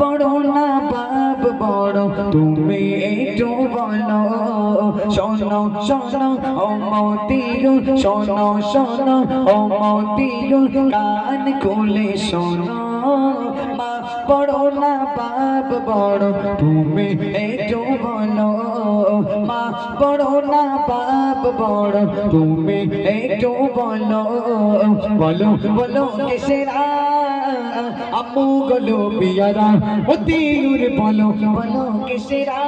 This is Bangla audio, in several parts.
বড় না, বাপ বড়। তুমি একটু বলো, শোনো শোনো ও মতিয়ু শোনো শোনো ও মতিয়ু কান খুলে শোনো। মা বড় না, বাপ বড়। তুমি একটু বলো, মা বড় না, বাপ বড়। তুমি একটু বলো বলো বলো, কেসেরা আম্মু গলো পিয়ারা মতিউর বলো বলো কেসেরা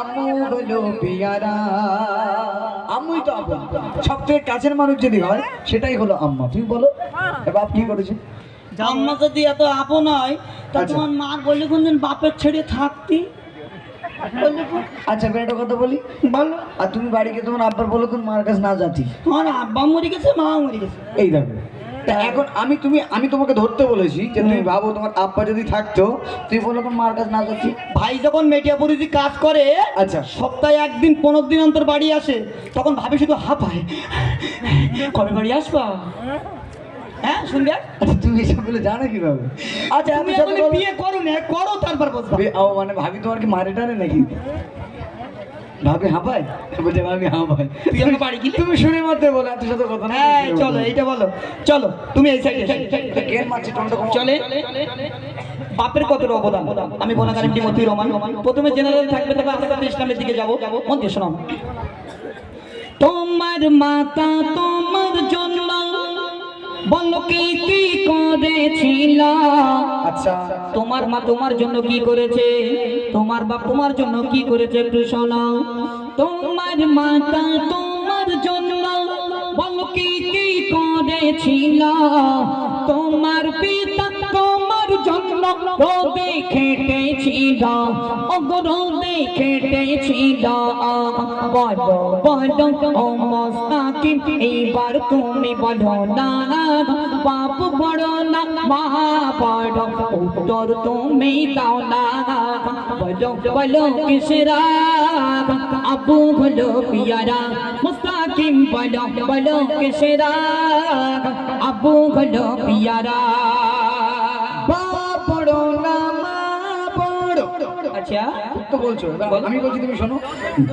আম্মু গলো পিয়ারা আম্মুই তো আপন সব থেকে কাছের মানুষ যদি হয় সেটাই হলো আম্মা। তুমি বলো এ বাপ কি করেছে? আম্মা যদি এত আপন হয় তা আচ্ছা। তোমার মা বললে কোনদিন বাপের ছেড়ে থাকতি। কোন? আচ্ছা একটা কথা বলি। বলো। আর তুমি বাড়িকে তোমার আব্বার বলো তুমি মার কাছে না যাচ্ছি তোমার আব্বা মরে গেছে মা মরে গেছে। এই দেখো। তা এখন আমি তুমি আমি তোমাকে ধরতে বলেছি যে তুমি ভাবো তোমার আব্বা যদি থাকতো তুমি বলো তোমার মার কাছে না যাচ্ছি। ভাই যখন মেটিয়া মেটিয়াপুরিতে কাজ করে আচ্ছা। সপ্তাহে একদিন পনেরো দিন অন্তর বাড়ি আসে তখন ভাবি শুধু হাঁপায় কবে বাড়ি আসবা? হ্যাঁ শুনবে আচ্ছা তুমি এসবগুলো জানো কীভাবে? আচ্ছা আমি বিয়ে করো না করো তারপর বসবা। মানে ভাবি তোমার কি মারে টানে নাকি? ভাবি হাঁপায়? বলছে ভাবি হাঁপায়। তুই আমার বাড়ি গেলি? তুমি শুনে মধ্যে বলো এত সাথে কথা না হ্যাঁ চলো এইটা বলো। চলো তুমি এই সাইডে কেন মারছি টনটা কম। চলে। বাপের কত অবদান? আমি এমডি মতিউর রহমান। প্রথমে জেনারেল থাকবে তবে আস্তে আস্তে ইসলামের দিকে যাব। মন দিয়ে শোনাও। তোমার মাতা তোমার জন্য বলো কি কি করেছিল? আচ্ছা তোমার মা তোমার জন্য কি করেছে? তোমার বাপ তোমার জন্য কি করেছে একটু শোনাও? তোমার মাতা তোমার জন্য বলো কি কি করেছিল? তোমার পিতা জন্য রোদে খেটেছিল অগরোদে খেটেছিল বড় বড় ও মস্তাকিম এইবার তুমি বলো না, বাপ বড় না, মা বড়, উত্তর তুমি দাও না। বলো বলো, কিসরা? আবু হলো পিয়ারা। মুস্তাকিম বলো বলো, কিসরা? আবু হলো পিয়ারা। তো বলছো? আমি বলছি তুমি শোনো।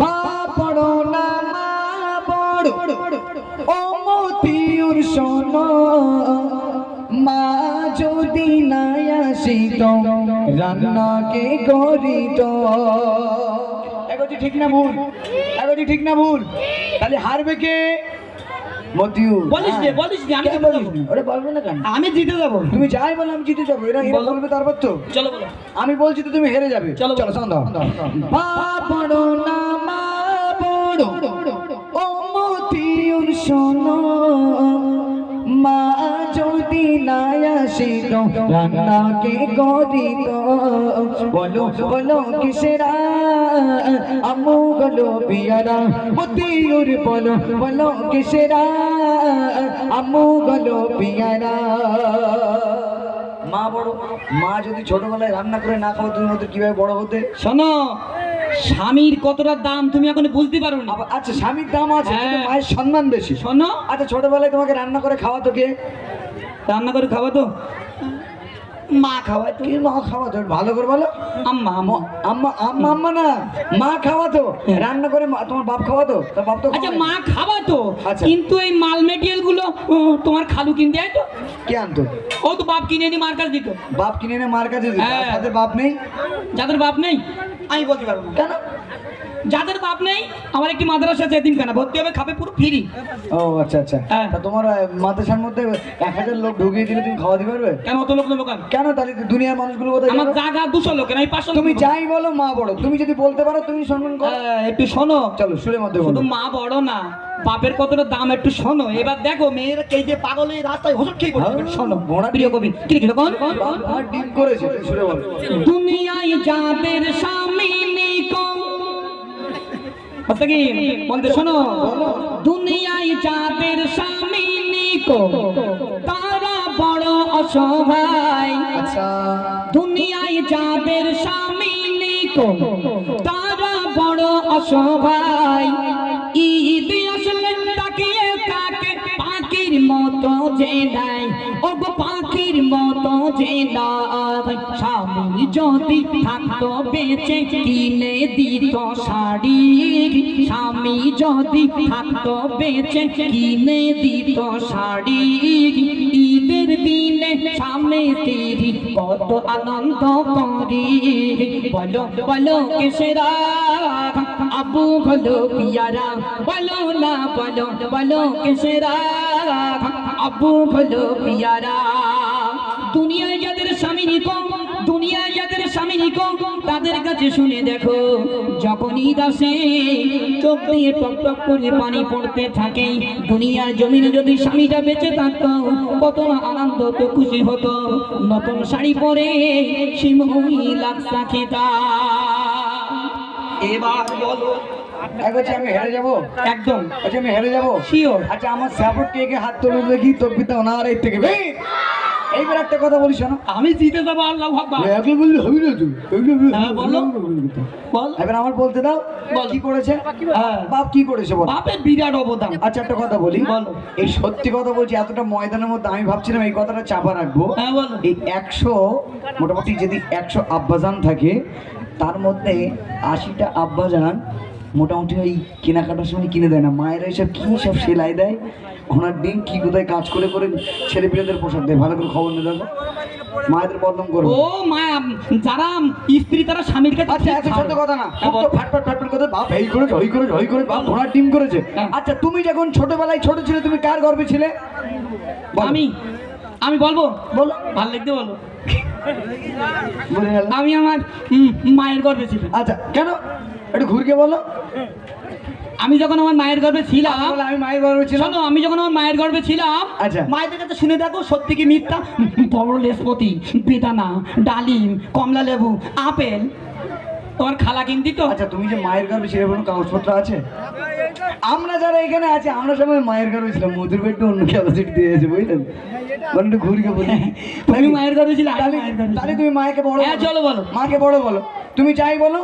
বাপ বড় না মা বড়, ও মতিউর শোনো। মা যদি না আসিত রান্না কে করিত। এগোটি ঠিক না ভুল এগোটি ঠিক না ভুল। তাহলে হারবে কে? মতিউর বলিস রে, হ্যাঁ। বলিস রে, আমি জিতে বলিস যাব। ওরে বলবে না কেন? আমি জিতে যাব। তুমি যাই বলো আমি জিতে যাব। এরা এরা বলো। বলবে তারপর তো। চলো বলো। আমি বলছি তো তুমি হেরে যাবে। চলো, চলো সন্ধ্যা মা না মা বড়। ও মতিউর শোনো। মা যদি না আসিত রান্না কে করিত। বলো বলো কিসেরা? আমু গলো পিয়ারা মতিউর বলো বলো কিসেরা? আমু গলো পিয়ারা মা বড়, মা যদি ছোটবেলায় রান্না করে না খাও তুমি ওদের কীভাবে বড় হতে? শোনো স্বামীর কতটা দাম তুমি এখন বুঝতে পারো না। আচ্ছা স্বামীর দাম আছে কিন্তু হ্যাঁ। মায়ের সম্মান বেশি। শোনো। আচ্ছা ছোটবেলায় তোমাকে রান্না করে খাওয়াতো কে? রান্না করে খাওয়া তো মা খাওয়ায় তো কি মা খাওয়াতো? ভালো করে বলো। আম্মা আম্মা। আম্মা আম্মা না মা খাওয়াতো। রান্না করে তোমার বাপ খাওয়াতো? তার বাপ তো আচ্ছা মা খাওয়া তো আচ্ছা। কিন্তু এই মাল মেটেরিয়ালগুলো তোমার খালু কিনতে হয় তো। কে আনতো? ও তো বাপ কিনে এনে মার কাছে দিত। বাপ কিনে এনে মার কাছে দিত। হ্যাঁ। তাদের বাপ নেই? যাদের বাপ নেই। আমি বলতে পারব না। কেন? যাদের বাপ নেই আমার একটি মাদ্রাসা আছে এতিমখানা ভর্তি হবে খাবে পুরো ফ্রি ও আচ্ছা আচ্ছা। হ্যাঁ। তা তোমার আহ, মাদ্রাসার মধ্যে এক হাজার লোক ঢুকিয়ে দিলে তুমি খাওয়াতে পারবে? কেন অত লোক নেব কেন? কেন তাহলে দুনিয়ার মানুষগুলো কোথায় আমার যাবে? জায়গা দুশো লোকের আমি পাঁচশো তুমি যাই বলো মা বড় তুমি যদি বলতে পারো তুমি সম্মান করো। হ্যাঁ, একটু শোনো। চলো সুরের মধ্যে বলো। শুধু মা বড় না বাপের কতটা দাম একটু শোনো। এবার দেখো মেয়েরা কে যে পাগল এই রাস্তায় হোসট খেয়ে পড়ছে একটু শোনো ঘোড়া প্রিয় কবি কি কোন? আমার ডিম করেছে তুমি সুরে বলো। দুনিয়ায় যাদের স্বামী কি? বলতে শোনো। দুনিয়ায় যাদের স্বামী নেই তারা বড় অসহায়। আচ্ছা। দুনিয়ায় যাদের স্বামী নেই তারা বড় অসহায়। ঈদ আসলে তাকিয়ে তাকে পাখির মতো যে দেয় ও মতো যে স্বামী যদি থাকতো বেঁচে, কিনে দিত শাড়ি। স্বামী যদি থাকতো বেঁচে, কিনে দিত শাড়ি। ঈদের দিনে স্বামী স্ত্রী কত আনন্দ করি। বলো বলো কেসেরা আবু বলো পিয়ারা। বলো না, বলো বলো কেসেরা আবু বলো পিয়ারা। দুনিয়ায় যাদের স্বামী নিকম দুনিয়ায় যাদের স্বামী নিকম তাদের কাছে শুনে দেখো যখন ঈদ আসে চোখ দিয়ে টক টক করে পানি পড়তে থাকে। দুনিয়ার জমিনে যদি স্বামীটা বেঁচে থাকতো কত না আনন্দ তো খুশি হতো। নতুন শাড়ি পরে সিমুই লাগসা খেতা। এবার বলো। বলছি আমি হেরে যাব? একদম। আচ্ছা আমি হেরে যাব? শিওর আচ্ছা আমার সাপোর্ট কে হাত তুলে দেখি তোর পিতা ওনার এই থেকে? বে! এইবার একটা কথা বলিস শোনো। আমি জিতে যাব আল্লাহ ভাববা একলা বললে হবে না তুই হ্যাঁ, বলো। বল। এবার আমার বলতে দাও বল। কি করেছে? হ্যাঁ। বাপ কি করেছে বল। বাপের বিরাট অবদান। আচ্ছা একটা কথা বলি। বলো। এই সত্যি কথা বলছি এতটা ময়দানের মধ্যে আমি ভাবছিলাম এই কথাটা চাপা রাখব। হ্যাঁ এই একশো মোটামুটি যদি একশো আব্বাজান থাকে তার মধ্যে আশিটা আব্বাজান মোটামুটি ওই কেনাকাটার সময় কিনে দেয় না। মায়েরা এসব কি সব সেলাই দেয়? ওনার ডিম কি কোথায় কাজ করে করে ছেলে পেলেদের পোশাক দেয় ভালো করে খবর নিয়ে দেখো। মায়েদের বদনাম করব। ও মা যারা স্ত্রী তারা স্বামীর কাছে আচ্ছা এত ছোট কথা না। হ্যাঁ, তো ফাটফাট ফাটফাট কথা বাপ এই করে ঝই করে ঝই করে বাপ ঘোড়ার ডিম করেছে। হ্যাঁ। আচ্ছা তুমি যখন ছোটবেলায় ছোট ছিলে তুমি কার গর্বে ছিলে? আমি? আমি বলব? বলো। ভালো লাগতে বলো। আমি আমার মায়ের গর্বে ছিলাম। আচ্ছা কেন? একটু ঘুরকে বলো। আমি যখন আমার মায়ের গর্বে ছিলাম আমি মায়ের গর্বে ছিলাম। শোনো আমি যখন আমার মায়ের গর্বে ছিলাম আচ্ছা। মায়েদের কাছে শুনে দেখো সত্যি কি মিথ্যা? বড় লেসপতি বেদানা ডালিম কমলা লেবু আপেল তোমার খালা কিনতি তো। আচ্ছা তুমি যে মায়ের গর্বে ছিলে কোনো কাগজপত্র আছে? আমরা যারা এখানে আছি আমরা সবাই মায়ের গর্বে ছিলাম। মধুর একটু অন্য ক্যাপাসিটি দিয়েছে বুঝলেন? মানে একটু ঘুরকে বলি। তুমি মায়ের গর্বে ছিলে আমি তাহলে মায়ের। তুমি মাকে বড় হ্যাঁ, চলো বলো। মাকে বড় বলো। তুমি চাই বলো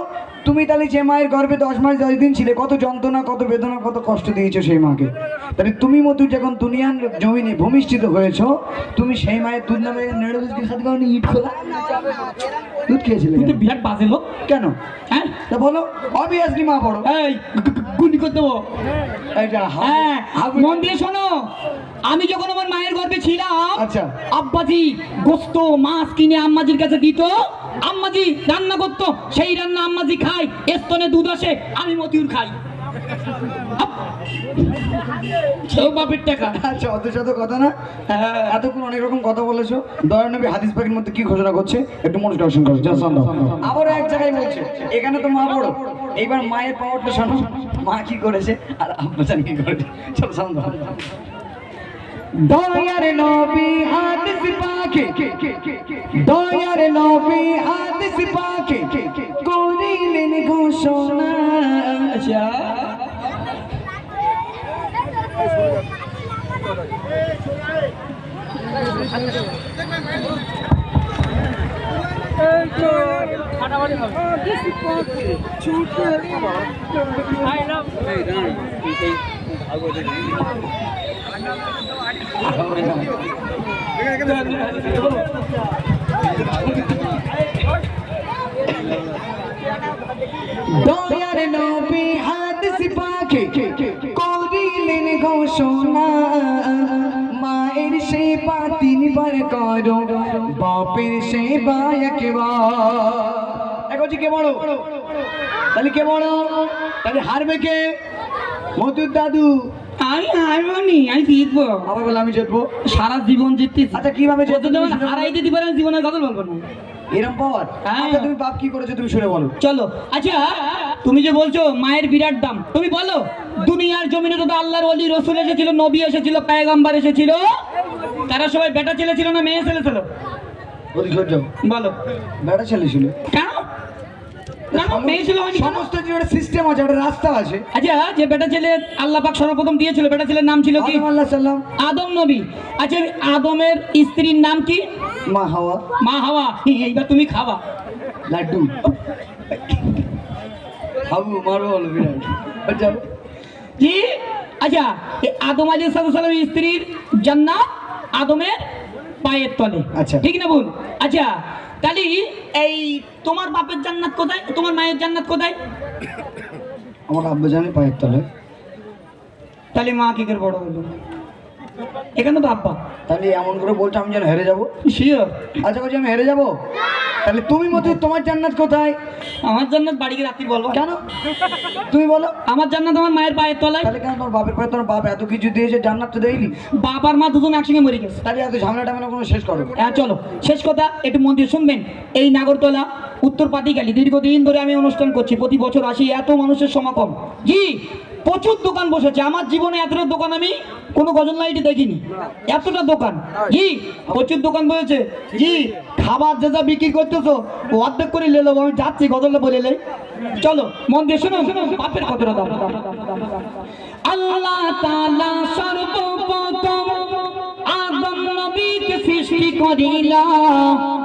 তুমি তাহলে যে মায়ের গর্ভে দশ মাস দশ দিন ছিলে কত যন্ত্রণা কত বেদনা কত কষ্ট দিয়েছ সেই মাকে? তাহলে তুমি মতো যখন দুনিয়ার জমিনে ভূমিষ্ঠিত হয়েছো তুমি সেই মায়ের দুধ নামে নেড়ে দুধ কারণে ইট খোলা? দুধ খেয়েছিলে তুই বিরাট বাজে লোক। কেন? হ্যাঁ? তা বলো অবভিয়াসলি মা বড়। এই গুলি করে দেবো। হ্যাঁ মন দিয়ে শোনো। আমি যখন আমার মায়ের গর্ভে ছিলাম আচ্ছা। আব্বাজি গোস্ত মাছ কিনে আম্মাজির কাছে দিত আম্মাজি রান্না করতো সেই রান্না আম্মাজি খাই স্তনে দুধ আসে আমি মতিউর খাই। সেও বাপের টাকা। আচ্ছা অত শত কথা না? হ্যাঁ। এতক্ষণ অনেক রকম কথা বলেছ। দয়া নবী হাদিস পাখির মধ্যে কি ঘোষণা করছে? একটু যা আবারও এক জায়গায় বলছে এখানে তো মা বড়। এইবার মায়ের পাওয়ারটা শোনো। মা কি করেছে? আর আব্বাসান কি করেছে। চলো সান্দাও দয়ার নবী হাদিস পাখি। দয়ার নবী হাদিস পাখি। করিলেন ঘোষণা। আচ্ছা দয়ার নবী হাদিস পাখি, করিলেন ঘোষণা। মায়ের সেবা তিনবার করো, বাপের সেবা একবার। এখন কে বড়? তাহলে কে বড়? তাহলে হারবে কে? মধুর দাদু। আমি হারবনি আমি জিতবো। আবার বলে আমি জিতবো। সারা জীবন জিততেছি। আচ্ছা কীভাবে জিতবো? যেমন হারাই দিতে পারে আমি জীবনের কথা বলব না। এরম পাওয়ার? হ্যাঁ। আচ্ছা তুমি বাপ কি করেছ তুমি শুনে বলো। চলো। আচ্ছা তুমি যে বলছো মায়ের বিরাট দাম তুমি বলো দুনিয়ার জমিনে তো আল্লাহর অলি রসুল এসেছিল নবী এসেছিল পায়গাম্বার এসেছিল। তারা সবাই বেটা ছেলে ছিল না মেয়ে ছেলে ছিল? বলো। বেটা ছেলে ছিল। কেন? কেন মেয়ে ছিল হয়নি সমস্ত যে একটা সিস্টেম আছে একটা রাস্তা আছে। আচ্ছা যে বেটা ছেলে আল্লাহ পাক সর্বপ্রথম দিয়েছিল বেটা ছেলের নাম ছিল কি? আল্লাহ সাল্লাম আদম নবী। আচ্ছা আদমের স্ত্রীর নাম কি? মা হাওয়া। মা হাওয়া। এইবার তুমি খাওয়া লাড্ডু। মারো আচ্ছা কি আচ্ছা আদম আলী সালামের স্ত্রীর জান্নাত আদমের পায়ের তলে। আচ্ছা। ঠিক না বল আচ্ছা তাহলে এই তোমার বাপের জান্নাত কোথায়? তোমার মায়ের জান্নাত কোথায়? আমার আব্বা জানে পায়ের তলে। তাহলে মা কি করে বড় হলো? এখানে তো আব্বা। তাহলে এমন করে বলছো আমি যেন হেরে যাব? শিওর আচ্ছা বলছি আমি হেরে যাব? তাহলে তুমি মতো তোমার জান্নাত কোথায়? আমার জান্নাত বাড়িকে রাত্রি বলব। কেন? তুমি বলো। আমার জান্নাত আমার মায়ের পায়ের তলায়। তাহলে কেন তোমার বাপের পায়ে তোমার বাপ এত কিছু দিয়েছে জান্নাত তো দেয়নি। বাপ আর মা দুজন একসঙ্গে মরে গেছে। তাহলে এত ঝামেলা টামেলা কোনো শেষ করো হ্যাঁ চলো। শেষ কথা একটু মন দিয়ে শুনবেন। এই নাগরতলা উত্তর পাতিকালি দীর্ঘদিন ধরে আমি অনুষ্ঠান করছি প্রতি বছর আসি। এত মানুষের সমাগম। জি প্রচুর দোকান বসেছে। আমার জীবনে এতটা দোকান আমি কোনো গজল লাইটে দেখিনি। এতটা দোকান। জি প্রচুর দোকান বসেছে। জি খাবার যা যা বিক্রি করতেছো, ও অর্ধেক করে লেলো আমি যাচ্ছি গজলটা বলে লে চলো, মন দিয়ে শুনো শুনো, বাপের কতটা দাম। আল্লাহ তাআলা সর্বপ্রথম আদম নবীকে সৃষ্টি করিল।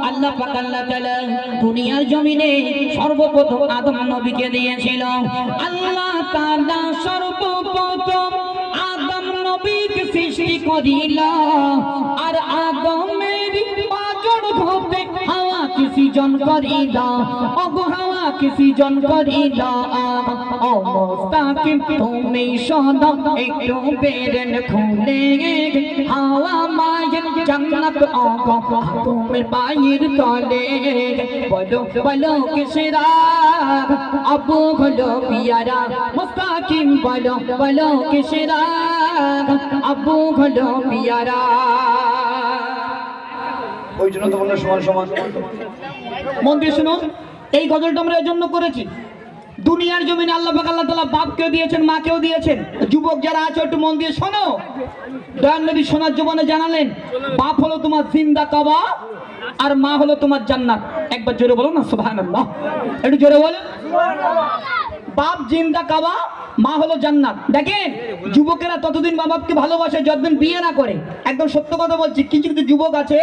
আল্লাহ পাক আল্লাহ তাআলা দুনিয়ার জমিনে সর্বপ্রথম আদম নবীকে দিয়েছিল। আল্লাহ তাআলা সর্বপ্রথম আদম নবীকে সৃষ্টি করিল। আর সৃজন করিল ওগো হাওয়া কি সৃজন করিল ও মোস্তাকিম তুমি শোনো একটু বেরেন খুলে। হাওয়া মায়ের জান্নাত ওগো তুমি পায়ের তলে। বলো বলো কিসরা? আবু হলো পিয়ারা, মোস্তাকিম বলো বলো কিসরা? আবু হলো পিয়ারা। ওই জন্য তো সমান সমান মন শুনুন এই গজলটা আমরা এই জন্য করেছি। দুনিয়ার আল্লাহ আল্লাহ তালা বাপকেও দিয়েছেন, মাকেও দিয়েছেন। যুবক যারা আছে, একটু মন দিয়ে শোনো। দয়াল সোনার জীবনে জানালেন, বাপ হলো তোমার জিন্দা কাবা আর মা হলো তোমার জান্নাত। একবার জোরে বলো না, সুবহানাল্লাহ। একটু জোরে বলো। বাপ জিন্দা কাবা মা হলো জান্নাত। দেখেন, যুবকেরা ততদিন মা বাপকে ভালোবাসে, যতদিন বিয়ে না করে। একদম সত্য কথা বলছি, কিছু কিছু যুবক আছে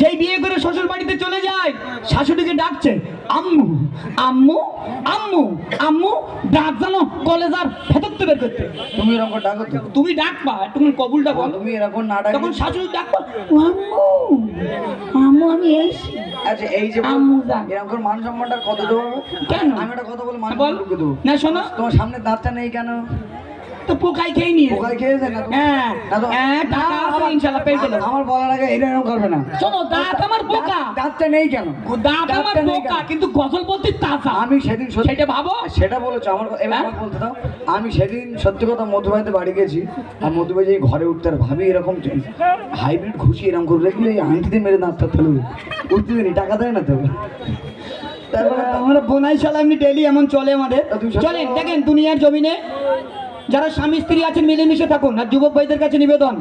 যেই বিয়ে করে শ্বশুর বাড়িতে চলে যায় শাশুড়িকে ডাকছে আম্মু আম্মু আম্মু আম্মু ডাক জানো কলেজার ভেতর থেকে বের করতে। তুমি এরকম ডাকো তো। তুমি ডাকবা তুমি কবুল বল তুমি এরকম না ডাকো তখন শাশুড়ি ডাকবা আম্মু আম্মু আমি এসছি। আচ্ছা এই যে আম্মু যান। এরকম করে মান সম্মানটা কত দেবো? কেন? আমি একটা কথা বলে মান সম্মান দেবো? না শোনো। তোমার সামনে দাঁতটা নেই কেন? তো পোকাই খেয়ে নিয়ে। পোকায় খেয়েছে না হ্যাঁ হ্যাঁ টাকা আছে ইনশাল্লাহ পেয়ে গেল আমার বলার আগে এরকম করবে না। শোনো দাঁত আমার পোকা। দাঁতটা নেই কেন? দাঁত আমার পোকা কিন্তু গজল বলতে তাজা। আমি সেদিন সেটা ভাবো। সেটা বলেছ আমার এবার হ্যাঁ? বলতে দাও। আমি সেদিন সত্যি কথা মধুবাইতে বাড়ি গেছি আর মধুবাই যে ঘরে উঠতে আর ভাবি এরকম হাইব্রিড খুশি এরকম করে রাখলে এই আংটিতে মেরে দাঁতটা ফেলে উঠতে দিনি টাকা দেয় না তো। তারপরে আমরা বোনাই শালা এমনি ডেলি এমন চলে আমাদের। চলেন। দেখেন দুনিয়ার জমিনে যারা স্বামী স্ত্রী আছেন মিলেমিশে থাকুন আর যুবক ভাইদের কাছে নিবেদন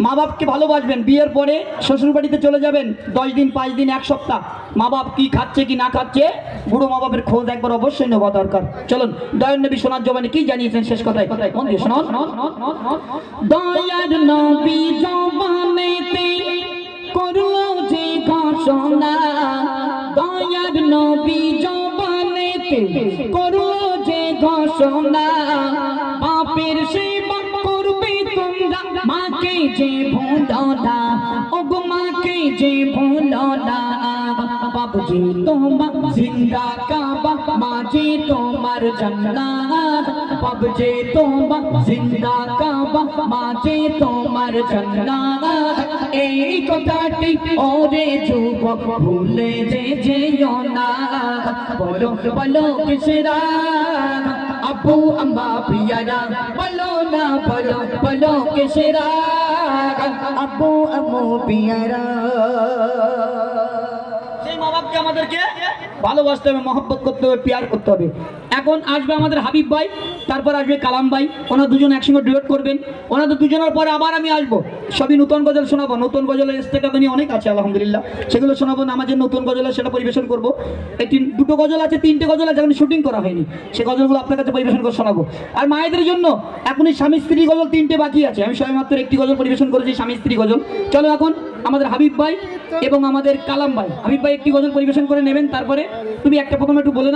মা বাপকে ভালোবাসবেন বিয়ের পরে শ্বশুর বাড়িতে চলে যাবেন দশ দিন পাঁচ দিন এক সপ্তাহ মা বাপ কি খাচ্ছে কি না খাচ্ছে বুড়ো মা বাপের খোঁজ একবার অবশ্যই নেওয়া দরকার চলুন দয়ার নবী সোনার জবানে কি জানিয়েছেন শেষ কথায় দয়ার নবী জবানেতে করল যে ঘোষণা দয়ার নবী জবানেতে করল যে ঘোষণা বাপের সেবা করবে তোমরা মাকে যে ভুলো না ও গো মাকে যে ভুলো না বাবজি তোমার জিন্দা কাবা, মাঝে তোমার জান্নাত, বাবজি তোমার জিন্দা কাবা, মাঝে তোমার জান্নাত। এই কথাটি ওরে যুবক ভুলে যে যেও না। বলো বলো, কিসরা? पू आप पिया पियारा पलो ना पलो पलो किसो अमो पियारा। আমাদেরকে ভালোবাসতে হবে, মহব্বত করতে হবে, পেয়ার করতে হবে। এখন আসবে আমাদের হাবিব ভাই, তারপর আসবে কালাম ভাই। ওনারা দুজন একসঙ্গে ডুয়েট করবেন। ওনাদের দুজনের পরে আবার আমি আসব। সবই নতুন গজল শোনাবো। নতুন গজলের ইস্তেকাদানি অনেক আছে, আলহামদুলিল্লাহ। সেগুলো শোনাবো, নামাজের নতুন গজল সেটা পরিবেশন করব। এই তিন, দুটো গজল আছে, তিনটে গজল আছে এখন শুটিং করা হয়নি। সে গজলগুলো আপনার কাছে পরিবেশন করে শোনাবো। আর মায়েদের জন্য এখনই স্বামী স্ত্রী গজল তিনটে বাকি আছে। আমি সবাই মাত্র একটি গজল পরিবেশন করেছি, স্বামী স্ত্রী গজল। চলো এখন আমাদের হাবিব ভাই এবং আমাদের কালাম ভাই। হাবিব ভাই একটি গজল পরিবেশন করে নেবেন, তারপরে তুমি একটা প্রথমে একটু বলে